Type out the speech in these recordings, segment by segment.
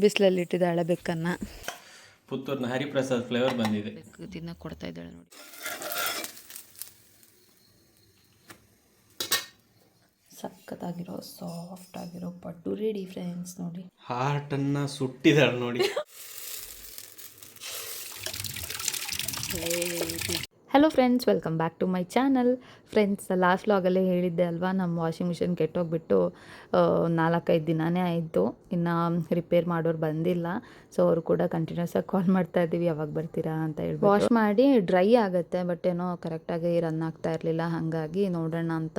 ಬಿಸಿಲಲ್ಲಿ ಇಟ್ಟಿದ್ದಾಳೆ ಬೆಕ್ಕನ್ನು ಪುತ್ತೂರಿನ ಹರಿಪ್ರಸಾದ್ ಫ್ಲೇವರ್ ಬಂದಿದೆ. ಬೆಕ್ಕು ದಿನ ಕೊಡ್ತಾ ಇದ್ದಾಳೆ ನೋಡಿ. ಸಖತ್ತಾಗಿರೋ ಸಾಫ್ಟ್ ಆಗಿರೋ ಪಡ್ಡು ರೆಡಿ ಫ್ರೆಂಡ್ಸ್ ನೋಡಿ. ಅನ್ನ ಸುಟ್ಟಿದಾಳೆ ನೋಡಿ. Hello friends welcome back to my channel friends last ವ್ಲಾಗಲ್ಲೇ ಹೇಳಿದ್ದೆ ಅಲ್ವಾ ನಮ್ಮ ವಾಷಿಂಗ್ ಮಿಷಿನ್ ಕೆಟ್ಟೋಗ್ಬಿಟ್ಟು ನಾಲ್ಕೈದು ದಿನನೇ ಆಯಿತು. ಇನ್ನು ರಿಪೇರ್ ಮಾಡೋರು ಬಂದಿಲ್ಲ. ಸೊ ಅವರು ಕೂಡ ಕಂಟಿನ್ಯೂಸ್ ಆಗಿ ಕಾಲ್ ಮಾಡ್ತಾ ಇದ್ದೀವಿ. ಯಾವಾಗ ಬರ್ತೀರಾ ಅಂತ ಹೇಳಿ ವಾಶ್ ಮಾಡಿ ಡ್ರೈ ಆಗುತ್ತೆ ಬಟ್ ಏನೋ ಕರೆಕ್ಟಾಗಿ ರನ್ ಆಗ್ತಾ ಇರಲಿಲ್ಲ. ಹಾಗಾಗಿ ನೋಡೋಣ ಅಂತ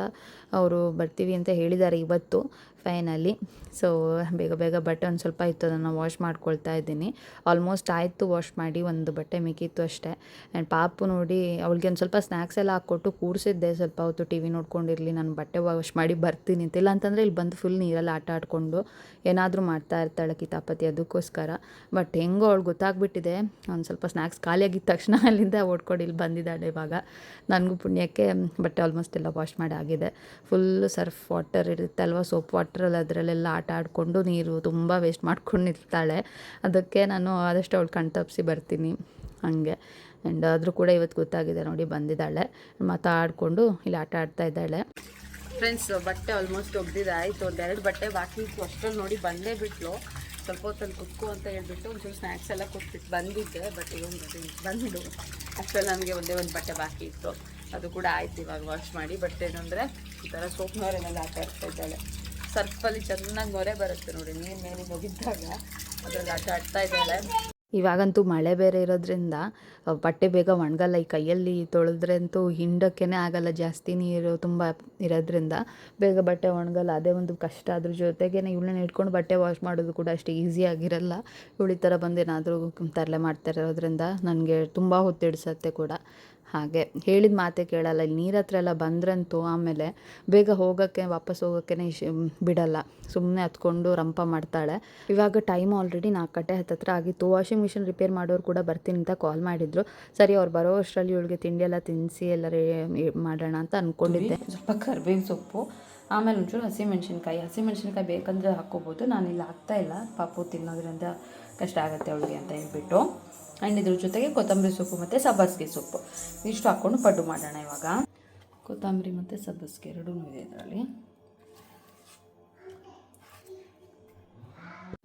ಅವರು ಬರ್ತೀವಿ ಅಂತ ಹೇಳಿದ್ದಾರೆ ಇವತ್ತು. ಫೈನಲಿ ಸೊ ಬೇಗ ಬೇಗ ಬಟ್ಟೆ ಒಂದು ಸ್ವಲ್ಪ ಇತ್ತು, ಅದನ್ನು ವಾಶ್ ಮಾಡ್ಕೊಳ್ತಾ ಇದ್ದೀನಿ. ಆಲ್ಮೋಸ್ಟ್ ಆಯಿತು ವಾಶ್ ಮಾಡಿ, ಒಂದು ಬಟ್ಟೆ ಮಿಕ್ಕಿತ್ತು ಅಷ್ಟೇ. ಆ್ಯಂಡ್ ಪಾಪು ನೋಡಿ, ಅವಳಿಗೆ ಒಂದು ಸ್ವಲ್ಪ ಸ್ನ್ಯಾಕ್ಸ್ ಎಲ್ಲ ಹಾಕ್ಕೊಟ್ಟು ಕೂರಿಸಿದ್ದೆ. ಸ್ವಲ್ಪ ಹೊತ್ತು ಟಿ ವಿ ನೋಡ್ಕೊಂಡಿರಲಿ, ನಾನು ಬಟ್ಟೆ ವಾಶ್ ಮಾಡಿ ಬರ್ತೀನಿ ಅಂತ. ಇಲ್ಲ ಅಂತಂದರೆ ಇಲ್ಲಿ ಬಂದು ಫುಲ್ ನೀರಲ್ಲಿ ಆಟ ಆಡಿಕೊಂಡು ಏನಾದರೂ ಮಾಡ್ತಾ ಇರ್ತಾಳೆ ಕಿತಾಪತಿ ಅದಕ್ಕೋಸ್ಕರ. ಬಟ್ ಹೆಂಗೋ ಅವಳು ಗೊತ್ತಾಗ್ಬಿಟ್ಟಿದೆ. ಒಂದು ಸ್ವಲ್ಪ ಸ್ನ್ಯಾಕ್ಸ್ ಖಾಲಿಯಾಗಿದ್ದ ತಕ್ಷಣ ಅಲ್ಲಿಂದ ಓಡ್ಕೊಂಡು ಇಲ್ಲಿ ಬಂದಿದ್ದಾಳೆ ಇವಾಗ. ನನಗೂ ಪುಣ್ಯಕ್ಕೆ ಬಟ್ಟೆ ಆಲ್ಮೋಸ್ಟ್ ಎಲ್ಲ ವಾಶ್ ಮಾಡಿ ಆಗಿದೆ. ಫುಲ್ ಸರ್ಫ್ ವಾಟರ್ ಇರುತ್ತೆ ಅಲ್ವಾ ಸೋಪ್ ವಾಟ್ರಲ್ಲಿ ಅದರಲ್ಲೆಲ್ಲ ಆಟ ಆಡಿಕೊಂಡು ನೀರು ತುಂಬ ವೇಸ್ಟ್ ಮಾಡ್ಕೊಂಡು ನಿಲ್ತಾಳೆ. ಅದಕ್ಕೆ ನಾನು ಆದಷ್ಟು ಅವಳು ಕಣ್ ತಪ್ಪಿಸಿ ಬರ್ತೀನಿ ಹಾಗೆ. ಆ್ಯಂಡ್ ಆದರೂ ಕೂಡ ಇವತ್ತು ಗೊತ್ತಾಗಿದೆ ನೋಡಿ ಬಂದಿದ್ದಾಳೆ. ಮಾತಾಡಿಕೊಂಡು ಇಲ್ಲಿ ಆಟ ಆಡ್ತಾ ಇದ್ದಾಳೆ. ಫ್ರೆಂಡ್ಸ್ ಬಟ್ಟೆ ಆಲ್ಮೋಸ್ಟ್ ಒಗ್ದಿದೆ, ಆಯಿತು. ಒಂದೆರಡು ಬಟ್ಟೆ ಬಾಕಿ ಇತ್ತು. ಅಷ್ಟರಲ್ಲಿ ನೋಡಿ ಬಂದೇ ಬಿಟ್ಲು. ಸ್ವಲ್ಪ ಹೊತ್ತಲ್ಲಿ ಕುಕ್ಕು ಅಂತ ಹೇಳ್ಬಿಟ್ಟು ಒಂಚೂರು ಸ್ನ್ಯಾಕ್ಸ್ ಎಲ್ಲ ಕೊಟ್ಬಿಟ್ಟು ಬಂದಿದ್ದೆ ಬಟ್ ಇವೊಂದು ಬಂದು ಅಷ್ಟರಲ್ಲಿ ನನಗೆ ಒಂದೇ ಒಂದು ಬಟ್ಟೆ ಬಾಕಿ ಇತ್ತು. ಅದು ಕೂಡ ಆಯ್ತು ಇವಾಗ ವಾಶ್ ಮಾಡಿ. ಬಟ್ ಏನಂದರೆ ಈ ಥರ ಸೋಪ್ ನೊರೆನೆಲ್ಲ ಆಟ ಆಡ್ತಾ ಇದ್ದಾಳೆ. ಸರ್ಫಲ್ಲಿ ಚೆನ್ನಾಗಿ ಮೊರೆ ಬರುತ್ತೆ ನೋಡಿ, ನೀರು ಮೇಲೆ ಮುಗಿದ್ದಾಗ ಅದ್ರಲ್ಲಿ ಆಟ ಆಡ್ತಾ ಇದ್ದಾಳೆ. ಇವಾಗಂತೂ ಮಳೆ ಬೇರೆ ಇರೋದ್ರಿಂದ ಬಟ್ಟೆ ಬೇಗ ಒಣಗಲ್ಲ, ಈ ಕೈಯಲ್ಲಿ ತೊಳೆದ್ರೆ ಅಂತೂ ಹಿಂಡಕ್ಕೇ ಆಗಲ್ಲ, ಜಾಸ್ತಿ ನೀರು ತುಂಬ ಇರೋದ್ರಿಂದ ಬೇಗ ಬಟ್ಟೆ ಒಣಗಲ್ಲ, ಅದೇ ಒಂದು ಕಷ್ಟ. ಅದ್ರ ಜೊತೆಗೆ ಇವಳನ್ನ ಇಟ್ಕೊಂಡು ಬಟ್ಟೆ ವಾಶ್ ಮಾಡೋದು ಕೂಡ ಅಷ್ಟು ಈಸಿ ಆಗಿರಲ್ಲ. ಇವಳಿ ಥರ ಬಂದೇನಾದರೂ ತರಲೆ ಮಾಡ್ತಾ ಇರೋದ್ರಿಂದ ನನಗೆ ತುಂಬ ಹೊತ್ತು ಹಿಡ್ಸತ್ತೆ ಕೂಡ. ಹಾಗೆ ಹೇಳಿದ ಮಾತೇ ಕೇಳಲ್ಲ. ಇಲ್ಲಿ ನೀರ ಹತ್ರ ಎಲ್ಲ ಬಂದ್ರಂತೂ ಆಮೇಲೆ ಬೇಗ ಹೋಗೋಕ್ಕೆ, ವಾಪಸ್ ಹೋಗೋಕ್ಕೆ ಬಿಡಲ್ಲ. ಸುಮ್ಮನೆ ಹತ್ಕೊಂಡು ರಂಪ ಮಾಡ್ತಾಳೆ. ಇವಾಗ ಟೈಮ್ ಆಲ್ರೆಡಿ ನಾಲ್ಕು ಗಂಟೆ ಹತ್ತತ್ರ ಆಗಿತ್ತು. ವಾಷಿಂಗ್ ಮಿಷಿನ್ ರಿಪೇರ್ ಮಾಡೋರು ಕೂಡ ಬರ್ತೀನಿ ಅಂತ ಕಾಲ್ ಮಾಡಿದ್ರು. ಸರಿ, ಅವ್ರು ಬರೋ ಅಷ್ಟರಲ್ಲಿ ಇವಳಿಗೆ ತಿಂಡಿ ಎಲ್ಲ ತಿನ್ನಿಸಿ ಎಲ್ಲ ರೇ ಮಾಡೋಣ ಅಂತ ಅಂದ್ಕೊಂಡಿದ್ದೆ ಸ್ವಲ್ಪ ಕರ್ಬೇವಿನ ಸೊಪ್ಪು, ಆಮೇಲೆ ಒಂಚೂರು ಹಸಿಮೆಣ್ಸಿನ್ಕಾಯಿ. ಹಸಿಮೆಣ್ಸಿನ್ಕಾಯಿ ಬೇಕಂದರೆ ಹಾಕ್ಕೋಬೋದು. ನಾನಿಲ್ಲಿ ಹಾಕ್ತಾ ಇಲ್ಲ. ಪಾಪು ತಿನ್ನೋದ್ರಿಂದ ಕಷ್ಟ ಆಗುತ್ತೆ ಅವಳಿಗೆ ಅಂತ ಹೇಳ್ಬಿಟ್ಟು. ಆ್ಯಂಡ್ ಇದ್ರ ಜೊತೆಗೆ ಕೊತ್ತಂಬರಿ ಸೊಪ್ಪು ಮತ್ತು ಸಬ್ಬಸಿಗೆ ಸೊಪ್ಪು. ಇಷ್ಟು ಹಾಕ್ಕೊಂಡು ಪಡ್ಡು ಮಾಡೋಣ ಇವಾಗ. ಕೊತ್ತಂಬರಿ ಮತ್ತು ಸಬ್ಬಸ್ಗೆ ಎರಡೂ ಇದೆ ಇದರಲ್ಲಿ.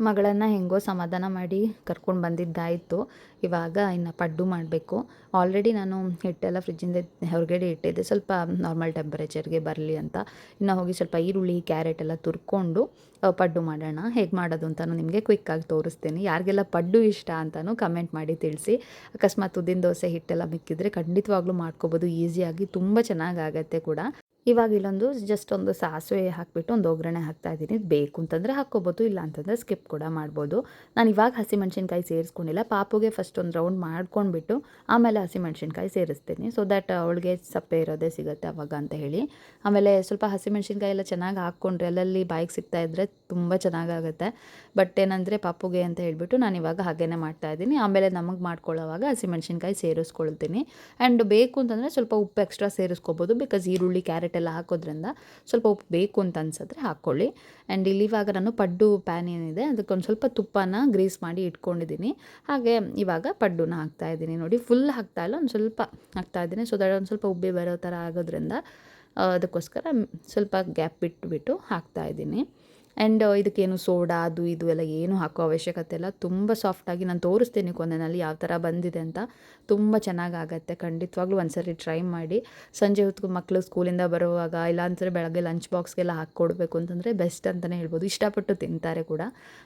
ಮಗಳನ್ನು ಹೆಂಗೋ ಸಮಾಧಾನ ಮಾಡಿ ಕರ್ಕೊಂಡು ಬಂದಿದ್ದಾಯಿತು. ಇವಾಗ ಇನ್ನು ಪಡ್ಡು ಮಾಡಬೇಕು. ಆಲ್ರೆಡಿ ನಾನು ಹಿಟ್ಟೆಲ್ಲ ಫ್ರಿಜ್ಜಿಂದ ಹೊರಗಡೆ ಇಟ್ಟಿದ್ದೆ. ಸ್ವಲ್ಪ ನಾರ್ಮಲ್ ಟೆಂಪರೇಚರ್ಗೆ ಬರಲಿ ಅಂತ. ಇನ್ನು ಹೋಗಿ ಸ್ವಲ್ಪ ಈರುಳ್ಳಿ ಕ್ಯಾರೆಟ್ ಎಲ್ಲ ತುರ್ಕೊಂಡು ಪಡ್ಡು ಮಾಡೋಣ. ಹೇಗೆ ಮಾಡೋದು ಅಂತಲೂ ನಿಮಗೆ ಕ್ವಿಕ್ಕಾಗಿ ತೋರಿಸ್ತೀನಿ. ಯಾರಿಗೆಲ್ಲ ಪಡ್ಡು ಇಷ್ಟ ಅಂತಲೂ ಕಮೆಂಟ್ ಮಾಡಿ ತಿಳಿಸಿ. ಅಕಸ್ಮಾತ್ ಉದ್ದಿನ ದೋಸೆ ಹಿಟ್ಟೆಲ್ಲ ಮಿಕ್ಕಿದ್ರೆ ಖಂಡಿತವಾಗ್ಲೂ ಮಾಡ್ಕೋಬೋದು. ಈಸಿಯಾಗಿ ತುಂಬ ಚೆನ್ನಾಗಾಗತ್ತೆ ಕೂಡ. ಇವಾಗ ಇಲ್ಲೊಂದು ಜಸ್ಟ್ ಒಂದು ಸಾಸಿವೆ ಹಾಕಿಬಿಟ್ಟು ಒಂದು ಒಗ್ಗರಣೆ ಹಾಕ್ತಾ ಇದ್ದೀನಿ. ಬೇಕು ಅಂತಂದರೆ ಹಾಕ್ಕೋಬೋದು, ಇಲ್ಲ ಅಂತಂದರೆ ಸ್ಕಿಪ್ ಕೂಡ ಮಾಡ್ಬೋದು. ನಾನು ಇವಾಗ ಹಸಿಮೆಣ್ಸಿನ್ಕಾಯಿ ಸೇರಿಸ್ಕೊಂಡಿಲ್ಲ. ಪಾಪುಗೆ ಫಸ್ಟ್ ಒಂದು ರೌಂಡ್ ಮಾಡ್ಕೊಂಡ್ಬಿಟ್ಟು ಆಮೇಲೆ ಹಸಿಮೆಣ್ಸಿನ್ಕಾಯಿ ಸೇರಿಸ್ತೀನಿ. ಸೊ ದ್ಯಾಟ್ ಅವಳಿಗೆ ಸಪ್ಪೆ ಇರೋದೇ ಸಿಗುತ್ತೆ ಅವಾಗ ಅಂತ ಹೇಳಿ. ಆಮೇಲೆ ಸ್ವಲ್ಪ ಹಸಿಮೆಣ್ಸಿನ್ಕಾಯಿ ಎಲ್ಲ ಚೆನ್ನಾಗಿ ಹಾಕ್ಕೊಂಡ್ರೆ ಅಲ್ಲಲ್ಲಿ ಬಾಯಿಗೆ ಸಿಗ್ತಾ ಇದ್ದರೆ ತುಂಬ ಚೆನ್ನಾಗಾಗುತ್ತೆ ಬಟ್ ಏನಂದರೆ ಪಾಪುಗೆ ಅಂತ ಹೇಳಿಬಿಟ್ಟು ನಾನು ಇವಾಗ ಹಾಗೇನೆ ಮಾಡ್ತಾ ಇದ್ದೀನಿ. ಆಮೇಲೆ ನಮಗೆ ಮಾಡ್ಕೊಳ್ಳೋವಾಗ ಹಸಿಮೆಣ್ಸಿನ್ಕಾಯಿ ಸೇರಿಸ್ಕೊಳ್ತೀನಿ. ಆ್ಯಂಡ್ ಬೇಕು ಅಂತಂದರೆ ಸ್ವಲ್ಪ ಉಪ್ಪು ಎಕ್ಸ್ಟ್ರಾ ಸೇರಿಸ್ಕೋಬೋದು. ಬಿಕಾಸ್ ಈರುಳ್ಳಿ, ಕ್ಯಾರೆಟ್ ಎಲ್ಲ ಹಾಕೋದ್ರಿಂದ ಸ್ವಲ್ಪ ಉಪ್ಪು ಬೇಕು ಅಂತ ಅನ್ಸಿದ್ರೆ ಹಾಕ್ಕೊಳ್ಳಿ ಆ್ಯಂಡ್ ಇಲ್ಲಿ ಇವಾಗ ನಾನು ಪಡ್ಡು ಪ್ಯಾನ್ ಏನಿದೆ ಅದಕ್ಕೊಂದು ಸ್ವಲ್ಪ ತುಪ್ಪನ ಗ್ರೀಸ್ ಮಾಡಿ ಇಟ್ಕೊಂಡಿದ್ದೀನಿ. ಹಾಗೆ ಇವಾಗ ಪಡ್ಡುನ ಹಾಕ್ತಾ ಇದ್ದೀನಿ. ನೋಡಿ ಫುಲ್ ಹಾಕ್ತಾ ಇಲ್ಲ, ಒಂದು ಸ್ವಲ್ಪ ಹಾಕ್ತಾ ಇದ್ದೀನಿ. ಸೊ ದಟ್ ಒಂದು ಸ್ವಲ್ಪ ಉಬ್ಬಿ ಬರೋ ಥರ ಆಗೋದ್ರಿಂದ ಅದಕ್ಕೋಸ್ಕರ ಸ್ವಲ್ಪ ಗ್ಯಾಪ್ ಬಿಟ್ಬಿಟ್ಟು ಹಾಕ್ತಾ ಇದ್ದೀನಿ. ಆ್ಯಂಡ್ ಇದಕ್ಕೇನು ಸೋಡಾ, ಅದು, ಇದು ಎಲ್ಲ ಏನು ಹಾಕೋ ಅವಶ್ಯಕತೆ ಇಲ್ಲ. ತುಂಬ ಸಾಫ್ಟಾಗಿ ನಾನು ತೋರಿಸ್ತೀನಿ ಕೊನೆಯಲ್ಲಿ ಯಾವ ಥರ ಬಂದಿದೆ ಅಂತ. ತುಂಬ ಚೆನ್ನಾಗಾಗತ್ತೆ. ಖಂಡಿತವಾಗ್ಲೂ ಒಂದ್ಸರಿ ಟ್ರೈ ಮಾಡಿ. ಸಂಜೆ ಹೊತ್ತು ಮಕ್ಕಳು ಸ್ಕೂಲಿಂದ ಬರುವಾಗ ಇಲ್ಲಾಂದರೆ ಬೆಳಗ್ಗೆ ಲಂಚ್ ಬಾಕ್ಸ್ಗೆಲ್ಲ ಹಾಕ್ಕೊಡ್ಬೇಕು ಅಂತಂದರೆ ಬೆಸ್ಟ್ ಅಂತಲೇ ಹೇಳ್ಬೋದು. ಇಷ್ಟಪಟ್ಟು ತಿಂತಾರೆ ಕೂಡ.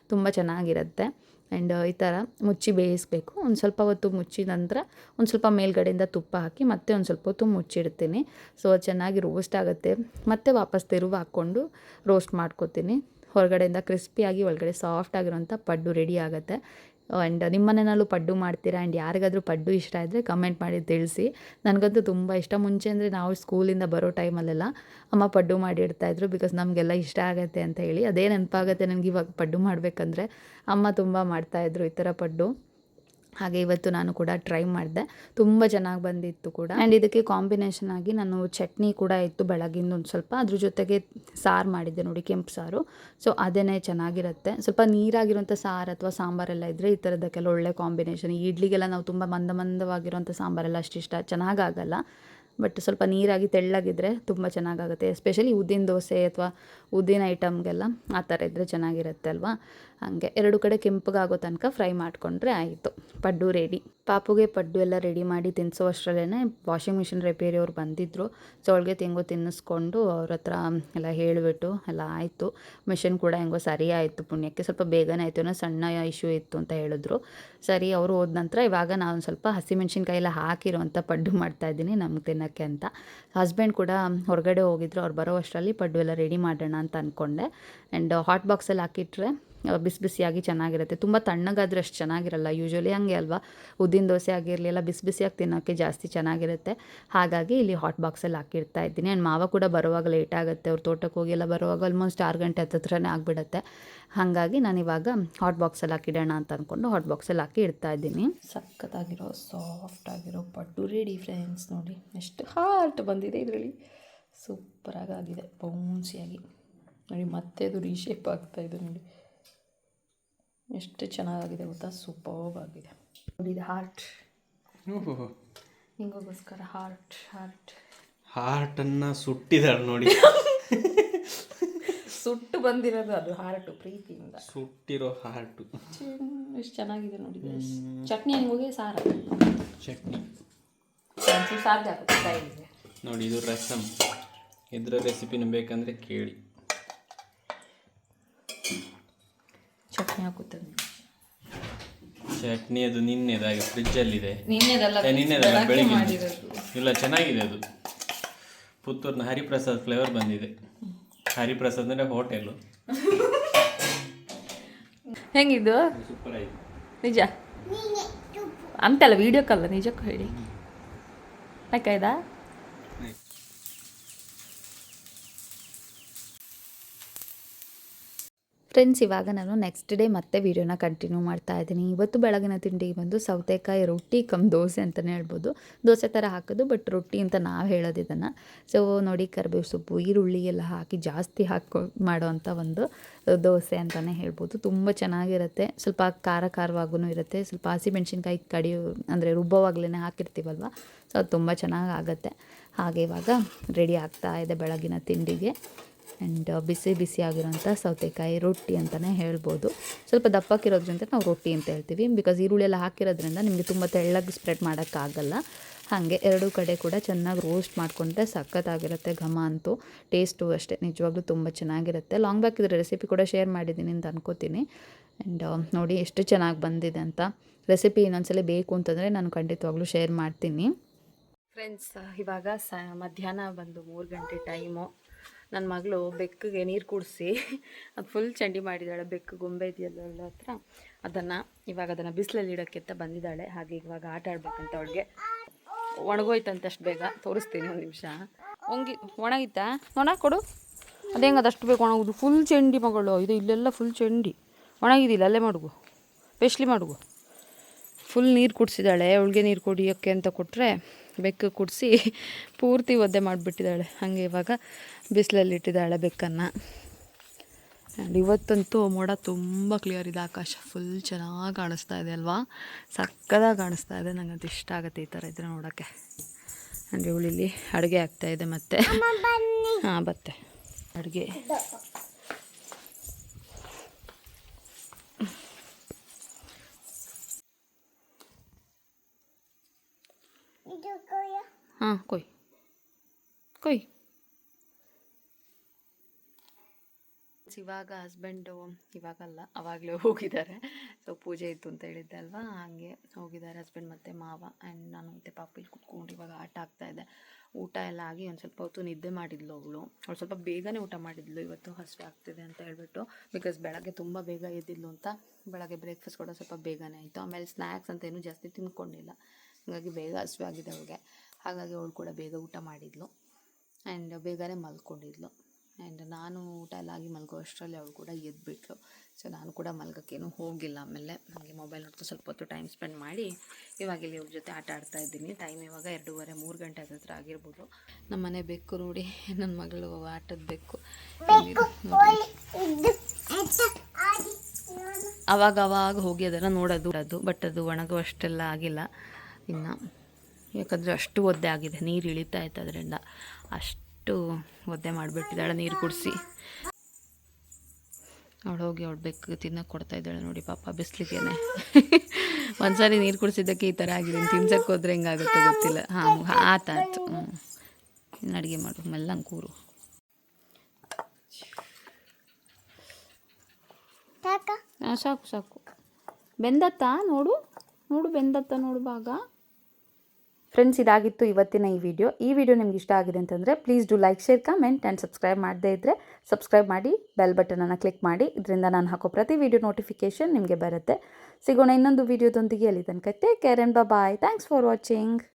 ತುಂಬ ಚೆನ್ನಾಗಿರುತ್ತೆ. ಆ್ಯಂಡ್ ಈ ಥರ ಮುಚ್ಚಿ ಬೇಯಿಸಬೇಕು. ಒಂದು ಸ್ವಲ್ಪ ಹೊತ್ತು ಮುಚ್ಚಿದ ನಂತರ ಒಂದು ಸ್ವಲ್ಪ ಮೇಲ್ಗಡೆಯಿಂದ ತುಪ್ಪ ಹಾಕಿ ಮತ್ತೆ ಒಂದು ಸ್ವಲ್ಪ ಹೊತ್ತು ಮುಚ್ಚಿಡ್ತೀನಿ. ಸೊ ಚೆನ್ನಾಗಿ ರೋಸ್ಟ್ ಆಗುತ್ತೆ. ಮತ್ತೆ ವಾಪಸ್ ತಿರುವು ಹಾಕ್ಕೊಂಡು ರೋಸ್ಟ್ ಮಾಡ್ಕೊತೀನಿ. ಹೊರಗಡೆಯಿಂದ ಕ್ರಿಸ್ಪಿಯಾಗಿ ಒಳಗಡೆ ಸಾಫ್ಟ್ ಆಗಿರೋಂಥ ಪಡ್ಡು ರೆಡಿ ಆಗುತ್ತೆ. ಆ್ಯಂಡ್ ನಿಮ್ಮ ಪಡ್ಡು ಮಾಡ್ತೀರಾ? ಆ್ಯಂಡ್ ಯಾರಿಗಾದರೂ ಪಡ್ಡು ಇಷ್ಟ ಇದ್ದರೆ ಕಮೆಂಟ್ ಮಾಡಿ ತಿಳಿಸಿ. ನನಗಂತೂ ತುಂಬ ಇಷ್ಟ. ಮುಂಚೆ ಅಂದರೆ ನಾವು ಸ್ಕೂಲಿಂದ ಬರೋ ಟೈಮಲ್ಲೆಲ್ಲ ಅಮ್ಮ ಪಡ್ಡು ಮಾಡಿ ಇಡ್ತಾಯಿದ್ರು ಬಿಕಾಸ್ ನಮಗೆಲ್ಲ ಇಷ್ಟ ಆಗುತ್ತೆ ಅಂತ ಹೇಳಿ. ಅದೇ ನೆನಪಾಗುತ್ತೆ ನನಗೆ ಇವಾಗ ಪಡ್ಡು ಮಾಡಬೇಕಂದ್ರೆ. ಅಮ್ಮ ತುಂಬ ಮಾಡ್ತಾಯಿದ್ರು ಈ ಥರ ಪಡ್ಡು. ಹಾಗೆ ಇವತ್ತು ನಾನು ಕೂಡ ಟ್ರೈ ಮಾಡಿದೆ. ತುಂಬ ಚೆನ್ನಾಗಿ ಬಂದಿತ್ತು ಕೂಡ. ಆ್ಯಂಡ್ ಇದಕ್ಕೆ ಕಾಂಬಿನೇಷನ್ ಆಗಿ ನಾನು ಚಟ್ನಿ ಕೂಡ ಇತ್ತು ಬೆಳಗಿಂದ ಒಂದು ಸ್ವಲ್ಪ. ಅದ್ರ ಜೊತೆಗೆ ಸಾರು ಮಾಡಿದ್ದೆ ನೋಡಿ ಕೆಂಪು ಸಾರು. ಸೊ ಅದೇ ಚೆನ್ನಾಗಿರುತ್ತೆ. ಸ್ವಲ್ಪ ನೀರಾಗಿರೋಂಥ ಸಾರು ಅಥವಾ ಸಾಂಬಾರೆಲ್ಲ ಇದ್ದರೆ ಈ ಥರದಕ್ಕೆಲ್ಲ ಒಳ್ಳೆ ಕಾಂಬಿನೇಷನ್ ಈ ಇಡ್ಲಿಗೆಲ್ಲ ನಾವು ತುಂಬ ಮಂದ ಮಂದವಾಗಿರೋಂಥ ಸಾಂಬಾರೆಲ್ಲ ಅಷ್ಟಿಷ್ಟ ಚೆನ್ನಾಗಾಗಲ್ಲ ಬಟ್ ಸ್ವಲ್ಪ ನೀರಾಗಿ ತೆಳ್ಳಗಿದ್ರೆ ತುಂಬ ಚೆನ್ನಾಗಾಗುತ್ತೆ ಎಸ್ಪೆಷಲಿ ಉದ್ದಿನ ದೋಸೆ ಅಥವಾ ಉದ್ದಿನ ಐಟಮ್ಗೆಲ್ಲ ಆ ಥರ ಇದ್ದರೆ ಚೆನ್ನಾಗಿರುತ್ತೆ ಅಲ್ವಾ? ಹಾಗೆ ಎರಡು ಕಡೆ ಕೆಂಪಗಾಗೋ ತನಕ ಫ್ರೈ ಮಾಡಿಕೊಂಡ್ರೆ ಆಯಿತು. ಪಡ್ಡು ರೆಡಿ ಪಾಪುಗೆ ಪಡ್ಡು ಎಲ್ಲ ರೆಡಿ ಮಾಡಿ ತಿನ್ನಿಸೋ ಅಷ್ಟರಲ್ಲೇ ವಾಷಿಂಗ್ ಮಿಷಿನ್ ರಿಪೇರಿಯವ್ರು ಬಂದಿದ್ದರು ಸೊ ಅವಳಿಗೆ ತೆಂಗು ತಿನ್ನಿಸ್ಕೊಂಡು ಅವ್ರ ಹತ್ರ ಎಲ್ಲ ಹೇಳಿಬಿಟ್ಟು ಎಲ್ಲ ಆಯಿತು. ಮಿಷಿನ್ ಕೂಡ ಹೆಂಗೋ ಸರಿ ಆಯಿತು ಪುಣ್ಯಕ್ಕೆ. ಸ್ವಲ್ಪ ಬೇಗನೆ ಆಯಿತು. ಏನೋ ಸಣ್ಣ ಇಶ್ಯೂ ಇತ್ತು ಅಂತ ಹೇಳಿದ್ರು. ಸರಿ, ಅವರು ಹೋದ ನಂತರ ಇವಾಗ ನಾನು ಸ್ವಲ್ಪ ಹಸಿಮೆಣ್ಸಿನ್ಕಾಯಿ ಎಲ್ಲ ಹಾಕಿರೋವಂಥ ಪಡ್ಡು ಮಾಡ್ತಾಯಿದ್ದೀನಿ ನಮ್ಗೆ ತಿನ್ನೋಕ್ಕೆ ಅಂತ. ಹಸ್ಬೆಂಡ್ ಕೂಡ ಹೊರಗಡೆ ಹೋಗಿದ್ರು. ಅವ್ರು ಬರೋ ಅಷ್ಟರಲ್ಲಿ ಪಡ್ಡು ಎಲ್ಲ ರೆಡಿ ಮಾಡೋಣ ಅಂತ ಅಂದ್ಕೊಂಡೆ ಆ್ಯಂಡ್ ಹಾಟ್ ಬಾಕ್ಸಲ್ಲಿ ಹಾಕಿಟ್ರೆ ಬಿಸಿ ಬಿಸಿಯಾಗಿ ಚೆನ್ನಾಗಿರುತ್ತೆ. ತುಂಬ ತಣ್ಣಗಾದ್ರೆ ಅಷ್ಟು ಚೆನ್ನಾಗಿರಲ್ಲ. ಯೂಶ್ವಲಿ ಹಂಗೆ ಅಲ್ವಾ? ಉದ್ದಿನ ದೋಸೆ ಆಗಿರಲಿ, ಎಲ್ಲ ಬಿಸಿ ಬಿಸಿಯಾಗಿ ತಿನ್ನೋಕ್ಕೆ ಜಾಸ್ತಿ ಚೆನ್ನಾಗಿರುತ್ತೆ. ಹಾಗಾಗಿ ಇಲ್ಲಿ ಹಾಟ್ ಬಾಕ್ಸಲ್ಲಿ ಹಾಕಿರ್ತಾ ಇದ್ದೀನಿ. ಆ್ಯಂಡ್ ಮಾವ ಕೂಡ ಬರುವಾಗ ಲೇಟ್ ಆಗುತ್ತೆ. ಅವ್ರ ತೋಟಕ್ಕೆ ಹೋಗಿ ಎಲ್ಲ ಬರುವಾಗ ಆಲ್ಮೋಸ್ಟ್ ಆರು ಗಂಟೆ ಹತ್ತಿರನೇ ಆಗಿಬಿಡುತ್ತೆ. ಹಾಗಾಗಿ ನಾನು ಇವಾಗ ಹಾಟ್ ಬಾಕ್ಸಲ್ಲಿ ಹಾಕಿಡೋಣ ಅಂತ ಅಂದ್ಕೊಂಡು ಹಾಟ್ ಬಾಕ್ಸಲ್ಲಿ ಹಾಕಿ ಇಡ್ತಾ ಇದ್ದೀನಿ. ಸಖತ್ತಾಗಿರೋ ಸಾಫ್ಟ್ ಆಗಿರೋ ಪಡ್ಡು ರೆಡಿ ಫ್ರೆಂಡ್ಸ್ ನೋಡಿ. ಎಷ್ಟು ಹಾರ್ಟ್ ಬಂದಿದೆ ಇದರಲ್ಲಿ. ಸೂಪರಾಗಿ ಆಗಿದೆ ಬೌನ್ಸಿಯಾಗಿ ನೋಡಿ, ಮತ್ತೆ ಅದು ರೀಶೇಪ್ ಆಗ್ತಾ ಇದೆ ನೋಡಿ. ಎಷ್ಟು ಚೆನ್ನಾಗಿದೆ ಗೊತ್ತಾ? ಸೂಪರ್ವಾಗಿದೆ ಆಗಿದೆ ನೋಡಿ ಇದು ಹಾರ್ಟ್ ಹಿಂಗೋಗೋಸ್ಕರ ಹಾರ್ಟ್ ಹಾರ್ಟ್ ಹಾರ್ಟನ್ನು ಸುಟ್ಟಿದಾಳೆ ನೋಡಿ. ಸುಟ್ಟು ಬಂದಿರೋದು ಅದು ಹಾರ್ಟು ಪ್ರೀತಿಯಿಂದ. ಸುಟ್ಟಿರೋ ಹಾರ್ಟು ಎಷ್ಟು ಚೆನ್ನಾಗಿದೆ ನೋಡಿ. ಚಟ್ನಿ ಹೆಂಗೋಗಿ ಸಾರು? ಚಟ್ನಿ. ಸಾರಿಗೆ ಹಾಕುತ್ತೆ ನೋಡಿ ಇದು ರಸಮ್ ಇದರ ರೆಸಿಪಿನ ಬೇಕಂದರೆ ಕೇಳಿ. ಚಟ್ನಿ ಹಾಕುತ್ತೆ ಚಟ್ನಿ ಅದು ನಿನ್ನೆದಾಗಿ ಫ್ರಿಜ್ಜಲ್ಲಿದೆ. ಅಲ್ಲಿ ಇದೆ ನಿನ್ನೆದಲ್ಲ ಬೆಳಿಗ್ಗೆ ಮಾಡಿರೋದು. ಇಲ್ಲ ಚೆನ್ನಾಗಿದೆ ಅದು. ಪುತ್ತೂರಿನ ಹರಿಪ್ರಸಾದ್ ಫ್ಲೇವರ್ ಬಂದಿದೆ. ಹರಿಪ್ರಸಾದ್ ಅಂದರೆ ಹೋಟೆಲು ಹೆಂಗಿದ್ದು? ಸೂಪರ್ ಆಗಿದೆ ನಿಜ ಅಂತಲ್ಲ ವಿಡಿಯೋಕ್ಕಲ್ಲ ನಿಜಕ್ಕೂ ಹೇಳಿ. ಯಾಕಾಯ್ದಾ ಫ್ರೆಂಡ್ಸ್, ಇವಾಗ ನಾನು ನೆಕ್ಸ್ಟ್ ಡೇ ಮತ್ತೆ ವೀಡಿಯೋನ ಕಂಟಿನ್ಯೂ ಮಾಡ್ತಾ ಇದ್ದೀನಿ. ಇವತ್ತು ಬೆಳಗಿನ ತಿಂಡಿಗೆ ಬಂದು ಸೌತೆಕಾಯಿ ರೊಟ್ಟಿ ಕಮ್ ದೋಸೆ ಅಂತಲೇ ಹೇಳ್ಬೋದು. ದೋಸೆ ಥರ ಹಾಕೋದು ಬಟ್ ರೊಟ್ಟಿ ಅಂತ ನಾವು ಹೇಳೋದು ಇದನ್ನು. ಸೊ ನೋಡಿ, ಕರಿಬೇವು ಸೊಪ್ಪು, ಈರುಳ್ಳಿ ಎಲ್ಲ ಹಾಕಿ ಜಾಸ್ತಿ ಹಾಕೋ ಮಾಡೋವಂಥ ಒಂದು ದೋಸೆ ಅಂತಲೇ ಹೇಳ್ಬೋದು. ತುಂಬ ಚೆನ್ನಾಗಿರುತ್ತೆ. ಸ್ವಲ್ಪ ಖಾರ ಖಾರವಾಗೂ ಇರುತ್ತೆ. ಸ್ವಲ್ಪ ಹಸಿಮೆಣ್ಸಿನ್ಕಾಯಿ ಕಡಿಯೋ, ಅಂದರೆ ರುಬ್ಬೋವಾಗ್ಲೇ ಹಾಕಿರ್ತೀವಲ್ವ? ಸೊ ಅದು ತುಂಬ ಚೆನ್ನಾಗಿ ಆಗುತ್ತೆ. ಹಾಗೆ ಇವಾಗ ರೆಡಿ ಆಗ್ತಾ ಇದೆ ಬೆಳಗಿನ ತಿಂಡಿಗೆ. ಆ್ಯಂಡ್ ಬಿಸಿ ಬಿಸಿ ಆಗಿರೋಂಥ ಸೌತೆಕಾಯಿ ರೊಟ್ಟಿ ಅಂತಲೇ ಹೇಳ್ಬೋದು. ಸ್ವಲ್ಪ ದಪ್ಪಕ್ಕಿರೋದ್ರಿಂದ ನಾವು ರೊಟ್ಟಿ ಅಂತ ಹೇಳ್ತೀವಿ. ಬಿಕಾಸ್ ಈರುಳ್ಳಿ ಎಲ್ಲ ಹಾಕಿರೋದ್ರಿಂದ ನಿಮಗೆ ತುಂಬ ತೆಳ್ಳಗೆ ಸ್ಪ್ರೆಡ್ ಮಾಡೋಕ್ಕಾಗಲ್ಲ. ಹಾಗೆ ಎರಡೂ ಕಡೆ ಕೂಡ ಚೆನ್ನಾಗಿ ರೋಸ್ಟ್ ಮಾಡಿಕೊಂಡ್ರೆ ಸಖತ್ತಾಗಿರುತ್ತೆ ಘಮ ಅಂತೂ. ಟೇಸ್ಟು ಅಷ್ಟೇ, ನಿಜವಾಗ್ಲೂ ತುಂಬ ಚೆನ್ನಾಗಿರುತ್ತೆ. ಲಾಂಗ್ ಬ್ಯಾಕ್ ಇದ್ರ ರೆಸಿಪಿ ಕೂಡ ಶೇರ್ ಮಾಡಿದ್ದೀನಿ ಅಂತ ಅನ್ಕೋತೀನಿ. ಆ್ಯಂಡ್ ನೋಡಿ ಎಷ್ಟು ಚೆನ್ನಾಗಿ ಬಂದಿದೆ ಅಂತ. ರೆಸಿಪಿ ಇನ್ನೊಂದ್ಸಲ ಬೇಕು ಅಂತಂದರೆ ನಾನು ಖಂಡಿತವಾಗ್ಲೂ ಶೇರ್ ಮಾಡ್ತೀನಿ. ಫ್ರೆಂಡ್ಸ್ ಇವಾಗ ಸ ಮಧ್ಯಾಹ್ನ ಬಂದು ಮೂರು ಗಂಟೆ ಟೈಮು ನನ್ನ ಮಗಳು ಬೆಕ್ಕಿಗೆ ನೀರು ಕುಡಿಸಿ, ಅದು ಫುಲ್ ಚಂಡಿ ಮಾಡಿದ್ದಾಳೆ ಬೆಕ್ಕು ಗೊಂಬೆ ಇದೆಯಲ್ಲ ಅವಳ ಹತ್ರ. ಅದನ್ನು ಇವಾಗ ಅದನ್ನು ಬಿಸಿಲಲ್ಲಿ ಇಡೋಕ್ಕೆ ಅಂತ ಬಂದಿದ್ದಾಳೆ. ಹಾಗೆ ಇವಾಗ ಆಟ ಆಡ್ಬೇಕಂತ ಅವಳಿಗೆ. ಒಣಗೋಯ್ತಂತಷ್ಟು ಬೇಗ. ತೋರಿಸ್ತೀನಿ ಒಂದು ನಿಮಿಷ. ಒಣಗಿ ಒಣಗಿತ್ತಾ ಒಣ ಕೊಡು. ಅದು ಹೆಂಗೆ ಅದಷ್ಟು ಬೇಕು ಒಣಗುದು ಫುಲ್ ಚಂಡಿ ಮಗಳು. ಇದು ಇಲ್ಲೆಲ್ಲ ಫುಲ್ ಚಂಡಿ. ಒಣಗಿದಿಲ್ಲ ಅಲ್ಲೇ ಮಡುಗು. ಸ್ಪೆಷಲಿ ಮಡುಗು. ಫುಲ್ ನೀರು ಕುಡಿಸಿದಾಳೆ. ಅವಳಿಗೆ ನೀರು ಕುಡಿಯೋಕ್ಕೆ ಅಂತ ಕೊಟ್ಟರೆ ಬೆಕ್ಕು ಕುಡಿಸಿ ಪೂರ್ತಿ ಒದ್ದೆ ಮಾಡಿಬಿಟ್ಟಿದ್ದಾಳೆ. ಹಾಗೆ ಇವಾಗ ಬಿಸಿಲಲ್ಲಿ ಇಟ್ಟಿದ್ದಾಳೆ ಬೆಕ್ಕನ್ನು. ಆ್ಯಂಡ್ ಇವತ್ತಂತೂ ಮೋಡ ತುಂಬ ಕ್ಲಿಯರ್ ಇದೆ. ಆಕಾಶ ಫುಲ್ ಚೆನ್ನಾಗಿ ಕಾಣಿಸ್ತಾ ಇದೆ ಅಲ್ವಾ? ಸಕ್ಕದಾಗಿ ಕಾಣಿಸ್ತಾ ಇದೆ. ನಂಗೆ ಅದು ಇಷ್ಟ ಆಗುತ್ತೆ ಈ ಥರ ಇದ್ರೆ ನೋಡೋಕ್ಕೆ. ಆ್ಯಂಡ್ ಇವಳಿಲ್ಲಿ ಅಡುಗೆ ಆಗ್ತಾ ಇದೆ ಮತ್ತೆ. ಹಾಂ ಬತ್ತೆ. ಅಡುಗೆ. ಹಾಂ ಕೊಯ್. ಕೊಯ್. ಇವಾಗ ಹಸ್ಬೆಂಡು ಇವಾಗಲ್ಲ ಅವಾಗಲೇ ಹೋಗಿದ್ದಾರೆ. ಸೊ ಪೂಜೆ ಇತ್ತು ಅಂತ ಹೇಳಿದ್ದೆ ಅಲ್ವಾ? ಹಾಗೆ ಹೋಗಿದ್ದಾರೆ ಹಸ್ಬೆಂಡ್ ಮತ್ತು ಮಾವ ಆ್ಯಂಡ್ ನಾನು ಮತ್ತು ಪಾಪಿಲಿ ಕುತ್ಕೊಂಡು ಇವಾಗ ಆಟ ಆಗ್ತಾ ಇದೆ ಊಟ ಎಲ್ಲ ಆಗಿ ಒಂದು ಸ್ವಲ್ಪ ಹೊತ್ತು ನಿದ್ದೆ ಮಾಡಿದ್ಲು ಅವಳು. ಅವಳು ಸ್ವಲ್ಪ ಬೇಗನೆ ಊಟ ಮಾಡಿದ್ಲು. ಇವತ್ತು ಹಸಿವೆ ಆಗ್ತಿದೆ ಅಂತ ಹೇಳ್ಬಿಟ್ಟು ಬಿಕಾಸ್ ಬೆಳಗ್ಗೆ ತುಂಬ ಬೇಗ ಎದ್ದಿದ್ಲು ಅಂತ ಬೆಳಗ್ಗೆ ಬ್ರೇಕ್ಫಾಸ್ಟ್ ಕೂಡ ಸ್ವಲ್ಪ ಬೇಗನೆ ಆಯಿತು. ಆಮೇಲೆ ಸ್ನ್ಯಾಕ್ಸ್ ಅಂತ ಏನೂ ಜಾಸ್ತಿ ತಿನ್ಕೊಂಡಿಲ್ಲ. ಹಾಗಾಗಿ ಬೇಗ ಹಸಿವೆ ಆಗಿದೆ ಅವಳಿಗೆ. ಹಾಗಾಗಿ ಅವಳು ಕೂಡ ಬೇಗ ಊಟ ಮಾಡಿದ್ಲು. ಆ್ಯಂಡ್ ಬೇಗನೆ ಮಲ್ಕೊಂಡಿದ್ಲು. ಆ್ಯಂಡ್ ನಾನು ಊಟ ಎಲ್ಲ ಆಗಿ ಮಲ್ಗೋ ಅಷ್ಟರಲ್ಲಿ ಅವಳು ಕೂಡ ಎದ್ಬಿಟ್ಲು. ಸೊ ನಾನು ಕೂಡ ಮಲ್ಗೋಕ್ಕೇನು ಹೋಗಿಲ್ಲ ಆಮೇಲೆ. ನನಗೆ ಮೊಬೈಲ್ ನೋಡ್ತು ಸ್ವಲ್ಪ ಹೊತ್ತು ಟೈಮ್ ಸ್ಪೆಂಡ್ ಮಾಡಿ ಇವಾಗ ಇಲ್ಲಿ ಇವ್ರ ಜೊತೆ ಆಟ ಆಡ್ತಾ ಇದ್ದೀನಿ. ಟೈಮ್ ಇವಾಗ ಎರಡೂವರೆ ಮೂರು ಗಂಟೆ ಹತ್ರ ಆಗಿರ್ಬೋದು. ನಮ್ಮ ಮನೆ ಬೆಕ್ಕು ನೋಡಿ ನನ್ನ ಮಗಳು ಆಟದ ಬೆಕ್ಕು. ಅವಾಗ ಅವಾಗ ಹೋಗಿ ಅದನ್ನು ನೋಡೋದು ಅದು ಬಟ್ ಅದು ಒಣಗೋ ಅಷ್ಟೆಲ್ಲ ಆಗಿಲ್ಲ. ಇನ್ನು. ಯಾಕಂದರೆ ಅಷ್ಟು ಒದ್ದೆ ಆಗಿದೆ ನೀರು ಇಳಿತಾ ಇತ್ತು ಅದರಿಂದ. ಅಷ್ಟು ಒದ್ದೆ ಮಾಡಿಬಿಟ್ಟಿದ್ದಾಳೆ ನೀರು ಕುಡಿಸಿ. ಅವಳು ಹೋಗಿ ಅವಳು ಬೇಕು ತಿನ್ನಕ್ಕೆ ಕೊಡ್ತಾ ಇದ್ದಾಳೆ ನೋಡಿ ಪಾಪ ಬಿಸ್ಲಿಗೇನೆ. ಒಂದ್ಸಾರಿ ನೀರು ಕುಡಿಸಿದ್ದಕ್ಕೆ ಈ ಥರ ಆಗಿದೆ ತಿನ್ಸಕ್ಕೆ ಹೋದ್ರೆ ಹೆಂಗಾಗುತ್ತೋ ಗೊತ್ತಿಲ್ಲ. ಹಾಂ ಆತಾಯ್ತು ಹ್ಞೂ ಇನ್ನು ಅಡುಗೆ ಮಾಡು ಮೆಲ್ಲಂಗೆ ಕೂರು. ಸಾಕು ಸಾಕು. ಬೆಂದತ್ತ ನೋಡು? ನೋಡು ಬೆಂದತ್ತ ನೋಡು ಭಾಗ. ಫ್ರೆಂಡ್ಸ್, ಇದಾಗಿತ್ತು ಇವತ್ತಿನ ಈ ವಿಡಿಯೋ. ಈ ವಿಡಿಯೋ ನಿಮ್ಗೆ ಇಷ್ಟ ಆಗಿದೆ ಅಂತಂದರೆ please do like share comment and subscribe ಮಾಡದೇ ಇದ್ದರೆ ಸಬ್ಸ್ಕ್ರೈಬ್ ಮಾಡಿ ಬೆಲ್ ಬಟನನ್ನು ಕ್ಲಿಕ್ ಮಾಡಿ. ಇದರಿಂದ ನಾನು ಹಾಕೋ ಪ್ರತಿ ವಿಡಿಯೋ ನೋಟಿಫಿಕೇಷನ್ ನಿಮಗೆ ಬರುತ್ತೆ. ಸಿಗೋಣ ಇನ್ನೊಂದು ವಿಡಿಯೋದೊಂದಿಗೆ ಅಲ್ಲಿ ತನಕ take care and bye thanks for watching